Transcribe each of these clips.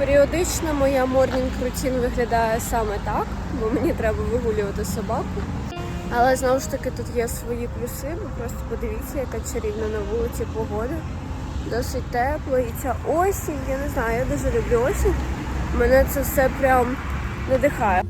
Періодично моя морнінг рутін виглядає саме так, бо мені треба вигулювати собаку. Але знову ж таки тут є свої плюси, бо просто подивіться, яка чарівна на вулиці погода. Досить тепло і ця осінь, я не знаю, я дуже люблю осінь. Мене це все прям надихає.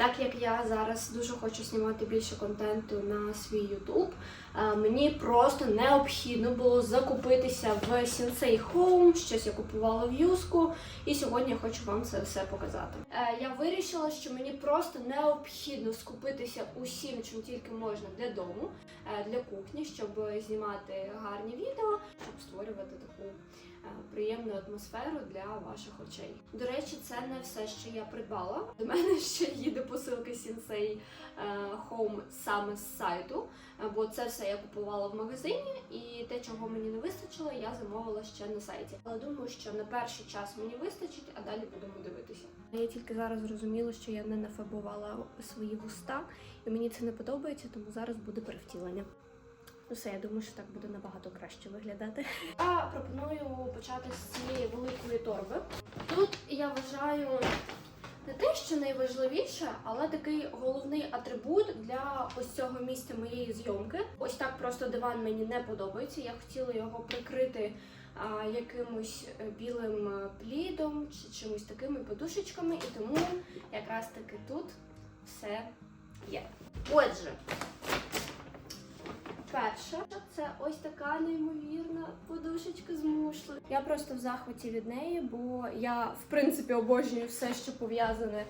Так як я зараз дуже хочу знімати більше контенту на свій YouTube, е, мені просто необхідно було закупитися в Sensei Home, щось я купувала в Юску, і сьогодні я хочу вам це все показати. Е, Я вирішила, що мені просто необхідно скупитися усім, чим тільки можна для дому, е, для кухні, щоб знімати гарні відео, щоб створювати таку приємну атмосферу для ваших очей. До речі, це не все, що я придбала. До мене ще їде посилка Sensei е, Home саме з сайту, е, бо це все я купувала в магазині, і те, чого мені не вистачило, я замовила ще на сайті. Але думаю, що на перший час мені вистачить, а далі будемо дивитися. Я тільки зараз зрозуміла, що я не нафарбувала свої вуста, і мені це не подобається, тому зараз буде перевтілення. Ну все, я думаю, що так буде набагато краще виглядати. Я пропоную почати з цієї великої торби. Тут я вважаю не те, що найважливіше, але такий головний атрибут для ось цього місця моєї зйомки. Ось так просто диван мені не подобається. Я хотіла його прикрити а, якимось е, білим е, плідом чи чимось такими подушечками, і тому якраз таки тут все є. Отже, Перше, це ось така неймовірна подушечка з мушли. Я просто в захваті від неї, бо я в принципі обожнюю все, що пов'язане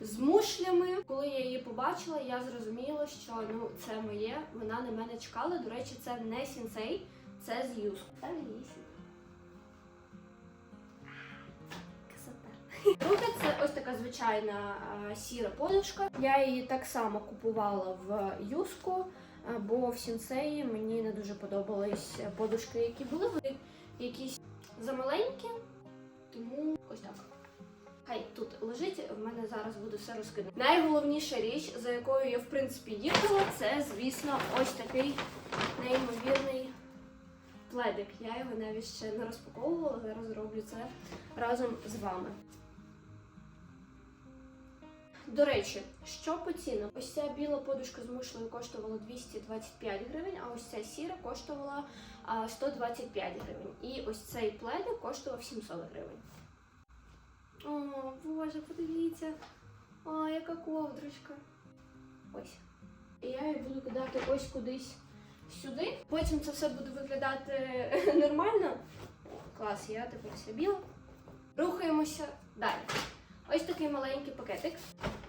з мушлями. Коли я її побачила, я зрозуміла, що ну це моє. Вона на мене чекала. До речі, це не сінсей, це з юску. Це. Красота. Друге, це ось така звичайна а, сіра подушка. Я її так само купувала в юску. Бо в сінсеї мені не дуже подобались подушки, які були вони якісь замаленькі, тому ось так. Хай тут лежить, в мене зараз буде все розкидано. Найголовніша річ, за якою я в принципі їхала, це, звісно, ось такий неймовірний пледик. Я його навіть ще не розпаковувала, зараз зроблю це разом з вами. До речі, що по цінам? Ось ця біла подушка з мушлею коштувала 225 гривень, а ось ця сіра коштувала 125 гривень. І ось цей пледик коштував 700 гривень. О, Боже, подивіться. О, яка ковдрочка. Ось. І я її буду кидати ось кудись сюди. Потім це все буде виглядати нормально. Клас, я тепер вся біла. Рухаємося далі. Ось такий маленький пакетик.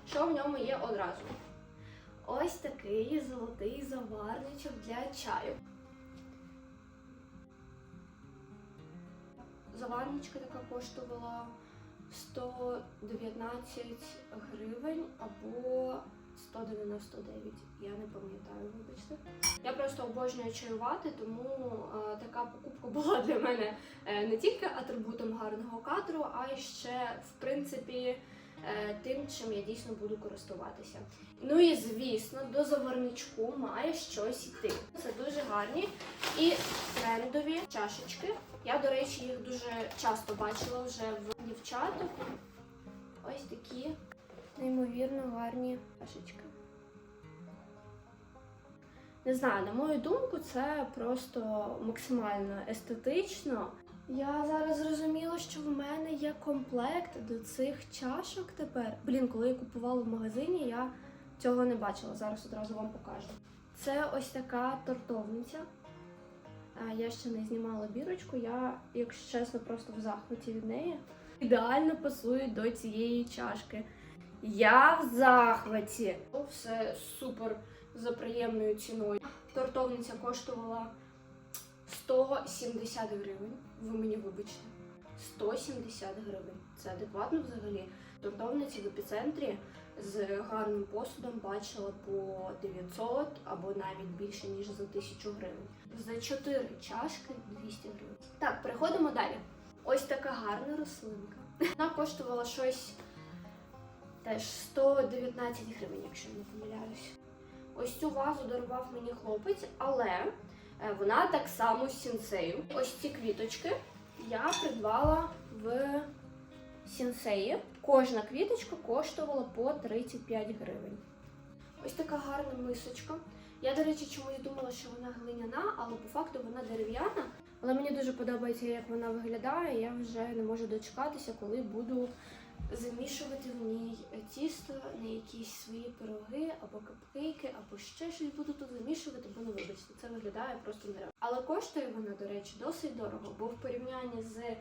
Що в ньому є одразу? Ось такий золотий заварничок для чаю. Заварничка така коштувала 119 гривень або 199, я не пам'ятаю, вибачте. Я просто обожнюю чаювати, тому е, така покупка була для мене е, не тільки атрибутом гарного кадру, а й ще, в принципі, е, тим, чим я дійсно буду користуватися. Ну і звісно, до заварничку має щось йти. Це дуже гарні і трендові чашечки. Я, до речі, їх дуже часто бачила вже в дівчаток. Ось такі неймовірно гарні чашечки. Не знаю, на мою думку, це просто максимально естетично. Я зараз зрозуміла, що в мене є комплект до цих чашок тепер. Блін, коли я купувала в магазині, я цього не бачила. Зараз одразу вам покажу. Це ось така тортовниця. Я ще не знімала бірочку, я, якщо чесно, просто в захваті від неї. Ідеально пасують до цієї чашки. Я в захваті. Все супер за приємною ціною. Тортовниця коштувала 170 гривень. Ви мені вибачте. 170 гривень. Це адекватно взагалі. Тортовниці в епіцентрі з гарним посудом бачила по 900 або навіть більше ніж за 1000 гривень. За 4 чашки 200 гривень. Так, переходимо далі. Ось така гарна рослинка. Вона коштувала щось теж 119 гривень, якщо не помиляюсь. Ось цю вазу дарував мені хлопець, але е, вона так само з сінсею. Ось ці квіточки я придбала в сінсеї. Кожна квіточка коштувала по 35 гривень. Ось така гарна мисочка. Я, до речі, чомусь думала, що вона глиняна, але по факту вона дерев'яна. Але мені дуже подобається, як вона виглядає. Я вже не можу дочекатися, коли буду замішувати в ній тісто на якісь свої пироги або капкейки, або ще щось буду тут замішувати, бо ну вибачте, це виглядає просто нереально. Але коштує вона, до речі, досить дорого, бо в порівнянні з е,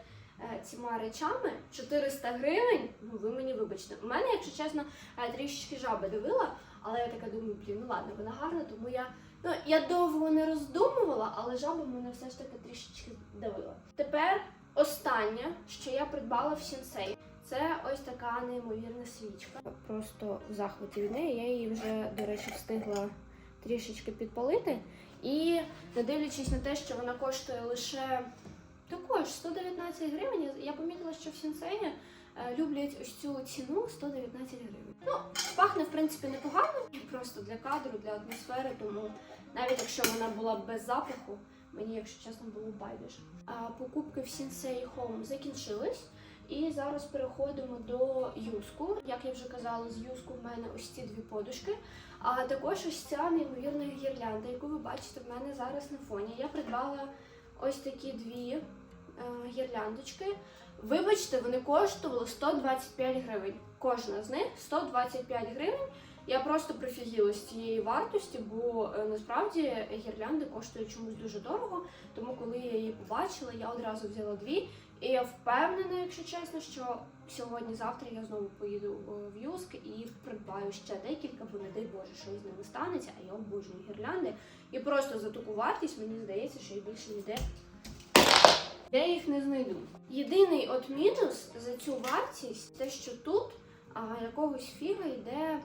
цими речами 400 гривень, ну ви мені вибачте. У мене, якщо чесно, е, трішечки жаби давила, але я така думаю, блін, ну ладно, вона гарна, тому я. Ну, я довго не роздумувала, але жаба мене все ж таки трішечки давила. Тепер останнє, що я придбала в сінсей. Це ось така неймовірна свічка. Просто в захваті від неї. Я її вже, до речі, встигла трішечки підпалити. І не дивлячись на те, що вона коштує лише також 119 гривень, я помітила, що в сінсеї е, люблять ось цю ціну 119 гривень. Ну, пахне в принципі непогано, просто для кадру, для атмосфери, тому навіть якщо вона була без запаху, мені, якщо чесно, було байдуже. Покупки в Sensei Home закінчились. І зараз переходимо до юску. Як я вже казала, з юску в мене ось ці дві подушки. А також ось ця неймовірна гірлянда, яку ви бачите в мене зараз на фоні. Я придбала ось такі дві е, гірляндочки. Вибачте, вони коштували 125 гривень. Кожна з них 125 гривень. Я просто прифігіла з цієї вартості, бо е, насправді гірлянди коштують чомусь дуже дорого. Тому коли я її побачила, я одразу взяла дві. І я впевнена, якщо чесно, що сьогодні-завтра я знову поїду е, в Юск і придбаю ще декілька, бо не дай Боже, що з ними станеться, а я обожнюю гірлянди. І просто за таку вартість мені здається, що я більше ніде я їх не знайду. Єдиний от мінус за цю вартість, те, що тут а, якогось фіга йде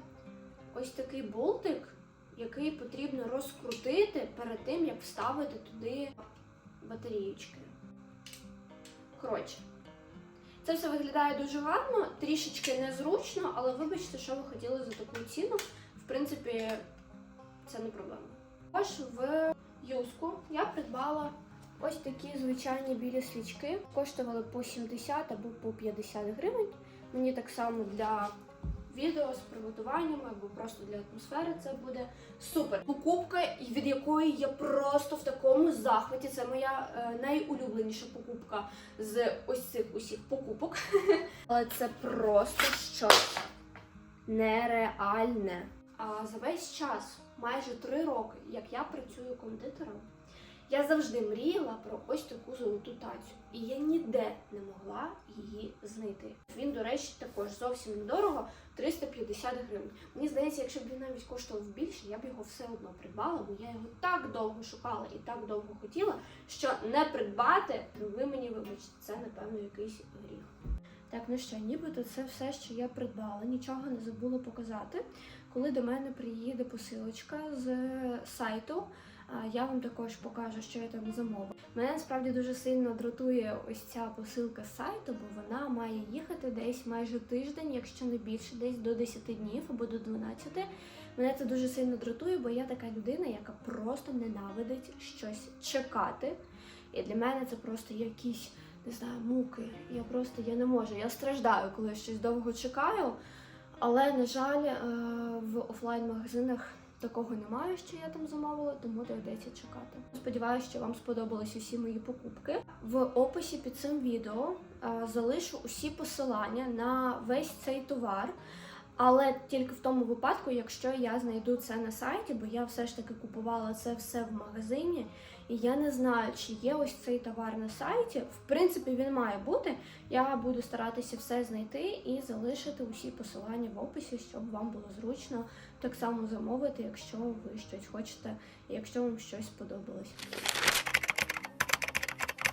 ось такий болтик, який потрібно розкрутити перед тим, як вставити туди батарієчки. Коротше, це все виглядає дуже гарно, трішечки незручно, але вибачте, що ви хотіли за таку ціну. В принципі, це не проблема. Також в юску я придбала ось такі звичайні білі свічки. Коштували по 70 або по 50 гривень. Мені так само для відео з приготуванням або просто для атмосфери це буде супер. Покупка, від якої я просто в такому захваті. Це моя е, найулюбленіша покупка з ось цих усіх покупок. Але це просто щось нереальне. А за весь час, майже три роки, як я працюю кондитером, Я завжди мріяла про ось таку золоту тацю, і я ніде не могла її знайти. Він, до речі, також зовсім недорого 350 гривень. Мені здається, якщо б він навіть коштував більше, я б його все одно придбала, бо я його так довго шукала і так довго хотіла, що не придбати, ну ви мені вибачте, це напевно якийсь гріх. Так, ну що, нібито це все, що я придбала, нічого не забула показати. Коли до мене приїде посилочка з сайту, я вам також покажу, що я там замовила. Мене насправді дуже сильно дратує ось ця посилка з сайту, бо вона має їхати десь майже тиждень, якщо не більше, десь до 10 днів або до 12. Мене це дуже сильно дратує, бо я така людина, яка просто ненавидить щось чекати. І для мене це просто якісь не знаю, муки. Я просто я не можу. Я страждаю, коли я щось довго чекаю. Але, на жаль, е, в офлайн-магазинах такого немає, що я там замовила, тому доведеться чекати. Сподіваюся, що вам сподобались усі мої покупки. В описі під цим відео е, залишу усі посилання на весь цей товар. Але тільки в тому випадку, якщо я знайду це на сайті, бо я все ж таки купувала це все в магазині, і я не знаю, чи є ось цей товар на сайті. В принципі, він має бути. Я буду старатися все знайти і залишити усі посилання в описі, щоб вам було зручно так само замовити, якщо ви щось хочете, якщо вам щось сподобалось.